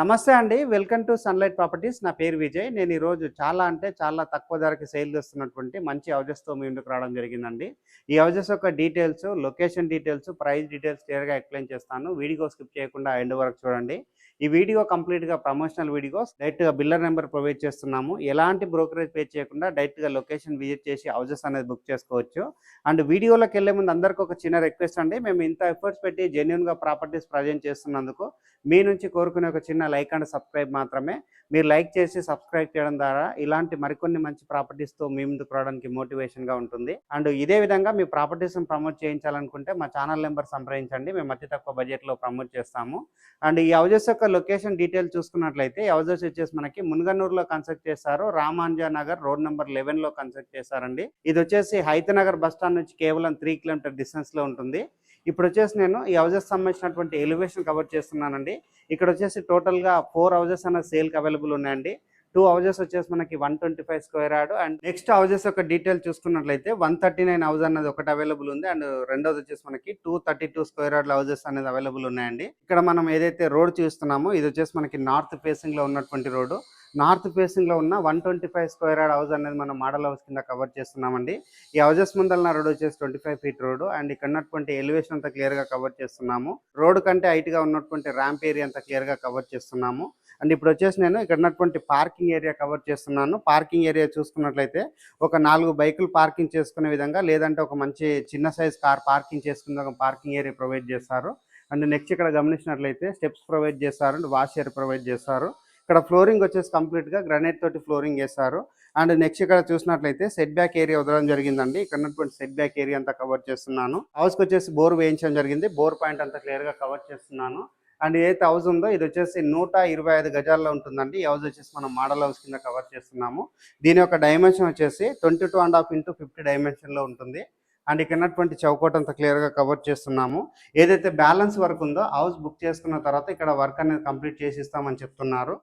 నమస్తే అండి. Welcome to Sunlight properties. నా పేరు విజయ్. నేను ఈరోజు చాలా అంటే చాలా తక్కువ ధరకి సేల్ చేస్తున్నటువంటి మంచి హౌజెస్తో మీ ముందుకు రావడం జరిగిందండి. ఈ హౌజెస్ యొక్క details location details price details క్లియర్గా ఎక్స్ప్లెయిన్ చేస్తాను. వీడియో స్కిప్ చేయకుండా ఎండ్ వరకు చూడండి. ఈ వీడియో కంప్లీట్గా ప్రమోషనల్ వీడియోస్ డైరెక్ట్గా బిల్లర్ నెంబర్ ప్రొవైడ్ చేస్తున్నాము. ఎలాంటి బ్రోకరేజ్ పే చేయకుండా డైరెక్ట్గా లొకేషన్ విజిట్ చేసి హౌజెస్ అనేది బుక్ చేసుకోవచ్చు. అండ్ వీడియోలోకి వెళ్ళే ముందు అందరికీ ఒక చిన్న రిక్వెస్ట్ అండి. మేము ఇంత ఎఫర్ట్స్ పెట్టి జెన్యున్గా ప్రాపర్టీస్ ప్రజెంట్ చేస్తున్నందుకు మీ నుంచి కోరుకునే ఒక చిన్న లైక్ అండ్ సబ్స్క్రైబ్ మాత్రమే. మీరు లైక్ చేసి సబ్స్క్రైబ్ చేయడం ద్వారా ఇలాంటి మరికొన్ని మంచి ప్రాపర్టీస్తో మీ ముందుకు రావడానికి మోటివేషన్గా ఉంటుంది. అండ్ ఇదే విధంగా మీ ప్రాపర్టీస్ని ప్రమోట్ చేయించాలనుకుంటే మా ఛానల్ నెంబర్ సంప్రదించండి. మేము అతి తక్కువ బడ్జెట్లో ప్రమోట్ చేస్తాము. అండ్ ఈ హౌజెస్ యొక్క లొకేషన్ డీటెయిల్ చూసుకున్నట్లయితే హౌజెస్ వచ్చేసి మనకి మున్గన్నూరులో కన్స్ట్రక్ట్ చేశారు. రామాంజా నగర్ రోడ్ నెంబర్ లెవెన్లో కన్స్ట్రక్ట్ చేశారండి. ఇది వచ్చేసి హైతనగర్ బస్ స్టాండ్ నుంచి కేవలం త్రీ కిలోమీటర్ డిస్టెన్స్లో ఉంటుంది. ఇప్పుడు వచ్చేసి నేను ఈ హౌజెస్ సంబంధించినటువంటి ఎలివేషన్ కవర్ చేస్తున్నానండి. ఇక్కడ వచ్చేసి టోటల్గా ఫోర్ హౌజెస్ అనే సేల్ అవైలబుల్ ఉన్నాయండి. టూ హౌజెస్ వచ్చేసి మనకి one twenty five square yard and next houses యొక్క డీటెయిల్ చూసుకున్నట్లయితే వన్ థర్టీ నైన్ హౌస్ అనేది ఒకటి అవైలబుల్ ఉంది. అండ్ రెండోది వచ్చేసి మనకి two thirty two square yard houses అనేది అవైలబుల్ ఉన్నాయండి. ఇక్కడ మనం ఏదైతే రోడ్ చూస్తున్నామో ఇది వచ్చేసి మనకి నార్త్ ఫేసింగ్లో ఉన్నటువంటి రోడ్డు. నార్త్ ఫేసింగ్లో ఉన్న one twenty five square yard house అనేది మనం మోడల్ హౌస్ కింద కవర్ చేస్తున్నామండి. ఈ హౌజెస్ ముందల రోడ్ వచ్చేసి twenty five feet road and ఇక్కడ ఉన్నటువంటి ఎలివేషన్ అంతా క్లియర్గా కవర్ చేస్తున్నాము. రోడ్ కంటే హైట్గా ఉన్నటువంటి ర్యాంప్ ఏరియా అంతా క్లియర్గా కవర్ చేస్తున్నాము. అండ్ ఇప్పుడు వచ్చేసి నేను ఇక్కడ ఉన్నటువంటి పార్కింగ్ ఏరియా కవర్ చేస్తున్నాను. పార్కింగ్ ఏరియా చూసుకున్నట్లయితే ఒక నాలుగు బైకులు పార్కింగ్ చేసుకునే విధంగా లేదంటే ఒక మంచి చిన్న సైజ్ కార్ పార్కింగ్ చేసుకునే ఒక పార్కింగ్ ఏరియా ప్రొవైడ్ చేస్తారు అండ్ నెక్స్ట్ ఇక్కడ గమనించినట్లయితే స్టెప్స్ ప్రొవైడ్ చేస్తారు అండ్ వాష్ ఏరియా ప్రొవైడ్ చేస్తారు ఇక్కడ ఫ్లోరింగ్ వచ్చేసి కంప్లీట్గా గ్రనైట్ తోటి ఫ్లోరింగ్ చేశారు. అండ్ నెక్స్ట్ ఇక్కడ చూసినట్లయితే సెట్ బ్యాక్ ఏరియా వదలడం జరిగిందండి. ఇక్కడ ఉన్నటువంటి సెట్ బ్యాక్ ఏరియా అంతా కవర్ చేస్తున్నాను. హౌస్కి వచ్చేసి బోర్ వేయించడం జరిగింది. బోర్ పాయింట్ అంతా క్లియర్గా కవర్ చేస్తున్నాను. అండ్ ఏదైతే హౌస్ ఉందో ఇది వచ్చేసి నూట ఇరవై ఐదు గజాల్లో ఉంటుందండి. ఈ హౌస్ వచ్చేసి మనం మోడల్ హౌస్ కింద కవర్ చేస్తున్నాము. దీని యొక్క డైమెన్షన్ వచ్చేసి twenty two and half into fifty డైమెన్షన్లో ఉంటుంది. అండ్ ఇక్కడ ఉన్నటువంటి చౌకోట్ అంతా క్లియర్గా కవర్ చేస్తున్నాము. ఏదైతే బ్యాలెన్స్ వర్క్ ఉందో హౌస్ బుక్ చేసుకున్న తర్వాత ఇక్కడ వర్క్ అనేది కంప్లీట్ చేసి ఇస్తామని చెప్తున్నారు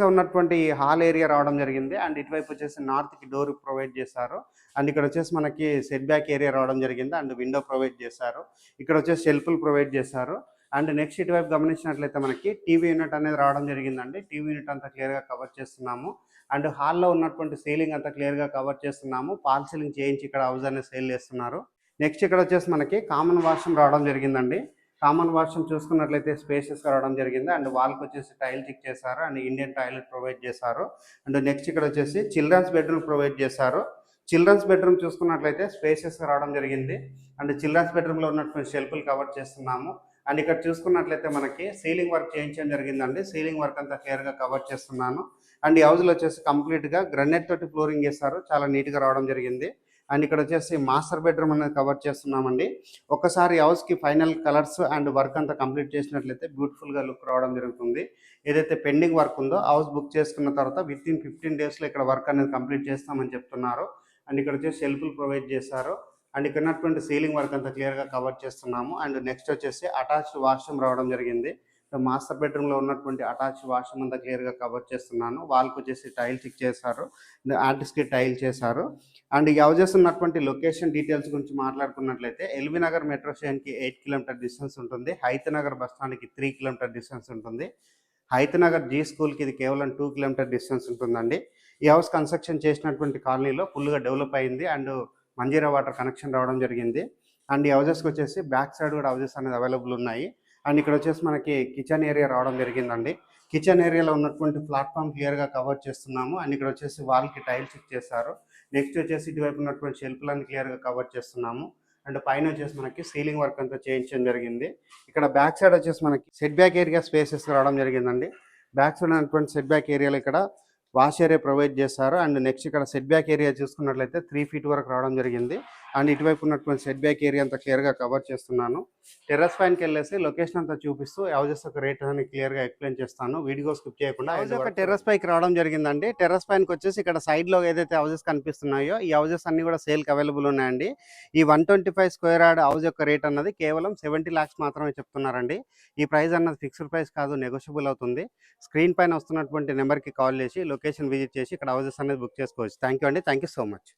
గా ఉన్నటువంటి ఈ హాల్ ఏరియా రావడం జరిగింది. అండ్ ఇటువైపు వచ్చేసి నార్త్కి డోర్ ప్రొవైడ్ చేశారు. అండ్ ఇక్కడ వచ్చేసి మనకి సెట్ బ్యాక్ ఏరియా రావడం జరిగింది. అండ్ విండో ప్రొవైడ్ చేశారు. ఇక్కడ వచ్చేసి షెల్ఫ్లు ప్రొవైడ్ చేశారు. అండ్ నెక్స్ట్ ఇటువైపు గమనించినట్లయితే మనకి టీవీ యూనిట్ అనేది రావడం జరిగిందండి. టీవీ యూనిట్ అంతా క్లియర్గా కవర్ చేస్తున్నాము. అండ్ హాల్లో ఉన్నటువంటి సీలింగ్ అంతా క్లియర్గా కవర్ చేస్తున్నాము. పాల్ సీలింగ్ చేయించి ఇక్కడ హౌస్ అనేది సేల్ చేస్తున్నారు. నెక్స్ట్ ఇక్కడ వచ్చేసి మనకి కామన్ వాష్రూమ్ రావడం జరిగిందండి. కామన్ వాష్రూమ్ చూసుకున్నట్లయితే స్పేసెస్ రావడం జరిగింది. అండ్ వాల్కి వచ్చేసి టైల్ చెక్ చేశారు. అండ్ ఇండియన్ టాయిలెట్ ప్రొవైడ్ చేశారు. అండ్ నెక్స్ట్ ఇక్కడ వచ్చేసి చిల్డ్రన్స్ బెడ్రూమ్ ప్రొవైడ్ చేశారు. చిల్డ్రన్స్ బెడ్రూమ్ చూసుకున్నట్లయితే స్పేసెస్ రావడం జరిగింది. అండ్ చిల్డ్రన్స్ బెడ్రూమ్లో ఉన్నటువంటి షెల్ఫ్లు కవర్ చేస్తున్నాము. అండ్ ఇక్కడ చూసుకున్నట్లయితే మనకి సీలింగ్ వర్క్ చేయించడం జరిగిందండి. సీలింగ్ వర్క్ అంతా క్లియర్గా కవర్ చేస్తున్నాను. అండ్ ఈ హౌస్లో వచ్చేసి కంప్లీట్గా గ్రనైట్ తోటి ఫ్లోరింగ్ చేస్తారు చాలా నీట్గా రావడం జరిగింది. అండ్ ఇక్కడ వచ్చేసి మాస్టర్ బెడ్రూమ్ అనేది కవర్ చేస్తున్నామండి. ఒకసారి హౌస్కి ఫైనల్ కలర్స్ అండ్ వర్క్ అంతా కంప్లీట్ చేసినట్లయితే బ్యూటిఫుల్గా లుక్ రావడం జరుగుతుంది. ఏదైతే పెండింగ్ వర్క్ ఉందో హౌస్ బుక్ చేసుకున్న తర్వాత విత్ ఇన్ ఫిఫ్టీన్ డేస్లో ఇక్కడ వర్క్ అనేది కంప్లీట్ చేస్తామని చెప్తున్నారు. అండ్ ఇక్కడ వచ్చేసి హెల్ప్లు ప్రొవైడ్ చేశారు. అండ్ ఇక్కడ ఉన్నటువంటి సీలింగ్ వర్క్ అంతా క్లియర్గా కవర్ చేస్తున్నాము. అండ్ నెక్స్ట్ వచ్చేసి అటాచ్డ్ వాష్రూమ్ రావడం జరిగింది. మాస్టర్ బెడ్రూమ్లో ఉన్నటువంటి అటాచ్డ్ వాష్రూమ్ అంతా క్లియర్గా కవర్ చేస్తున్నాను. వాల్కి వచ్చేసి టైల్ చెక్ చేశారు. ఆర్టిస్ట్కి టైల్ చేశారు. అండ్ ఈ హౌజెస్ ఉన్నటువంటి లొకేషన్ డీటెయిల్స్ గురించి మాట్లాడుకున్నట్లయితే ఎల్బీ నగర్ మెట్రో స్టేషన్కి ఎయిట్ కిలోమీటర్ డిస్టెన్స్ ఉంటుంది. హైతనగర్ బస్ స్టాండ్కి త్రీ కిలోమీటర్ డిస్టెన్స్ ఉంటుంది. హైతనగర్ జీ స్కూల్కి ఇది కేవలం టూ కిలోమీటర్ డిస్టెన్స్ ఉంటుందండి. ఈ హౌస్ కన్స్ట్రక్షన్ చేసినటువంటి కాలనీలో ఫుల్గా డెవలప్ అయింది. అండ్ మంజీరా వాటర్ కనెక్షన్ రావడం జరిగింది. అండ్ ఈ హౌజెస్కి వచ్చేసి బ్యాక్ సైడ్ కూడా హౌజెస్ అనేది అవైలబుల్ ఉన్నాయి. అండ్ ఇక్కడ వచ్చేసి మనకి కిచెన్ ఏరియా రావడం జరిగిందండి. కిచెన్ ఏరియాలో ఉన్నటువంటి ప్లాట్ఫామ్ క్లియర్గా కవర్ చేస్తున్నాము. అండ్ ఇక్కడ వచ్చేసి వాల్కి టైల్స్ ఇచ్చేసారు నెక్స్ట్ వచ్చేసి ఇటువైపు ఉన్నటువంటి షెల్ఫ్లను క్లియర్గా కవర్ చేస్తున్నాము. అండ్ పైన వచ్చేసి మనకి సీలింగ్ వర్క్ అంతా చేయించడం జరిగింది. ఇక్కడ బ్యాక్ సైడ్ వచ్చేసి మనకి సెట్ బ్యాక్ ఏరియా స్పేసెస్ రావడం జరిగిందండి. బ్యాక్ సైడ్ ఉన్నటువంటి సెట్ బ్యాక్ ఏరియాలో ఇక్కడ వాష్ ఏరియా ప్రొవైడ్ చేశారు. అండ్ నెక్స్ట్ ఇక్కడ సెట్ బ్యాక్ ఏరియా చూసుకున్నట్లయితే త్రీ ఫీట్ వరకు రావడం జరిగింది. అండ్ ఇటువైపు ఉన్నటువంటి సెట్ బ్యాక్ ఏరియా అంతా క్లియర్గా కవర్ చేస్తున్నాను. టెర్రస్ పైనకి వెళ్ళేసి లొకేషన్ అంతా చూపిస్తూ హౌజెస్ యొక్క రేట్ అని క్లియర్గా ఎక్స్ప్లెయిన్ చేస్తాను. వీడియో స్కిప్ చేయకుండా హౌస్ యొక్క టెర్రస్ పైకి రావడం జరిగిందండి. టెర్రస్ పైనకి వచ్చేసి ఇక్కడ side లో ఏదైతే హౌజెస్ కనిపిస్తున్నాయో ఈ హౌజెస్ అన్ని కూడా సేల్కి అవైలబుల్ ఉన్నాయండి. ఈ one twenty five square yard house యొక్క రేట్ అన్నది కేవలం సెవెంటీ ల్యాక్స్ మాత్రమే చెప్తున్నారండి. ఈ ప్రైస్ అన్నది ఫిక్స్డ్ ప్రైస్ కాదు నెగోషియబుల్ అవుతుంది. స్క్రీన్ పైన వస్తున్నటువంటి నెంబర్కి కాల్ చేసి లొకేషన్ విజిట్ చేసి ఇక్కడ హౌజెస్ అనేది బుక్ చేసుకోవచ్చు. థ్యాంక్ యూ అండి. Thank you so much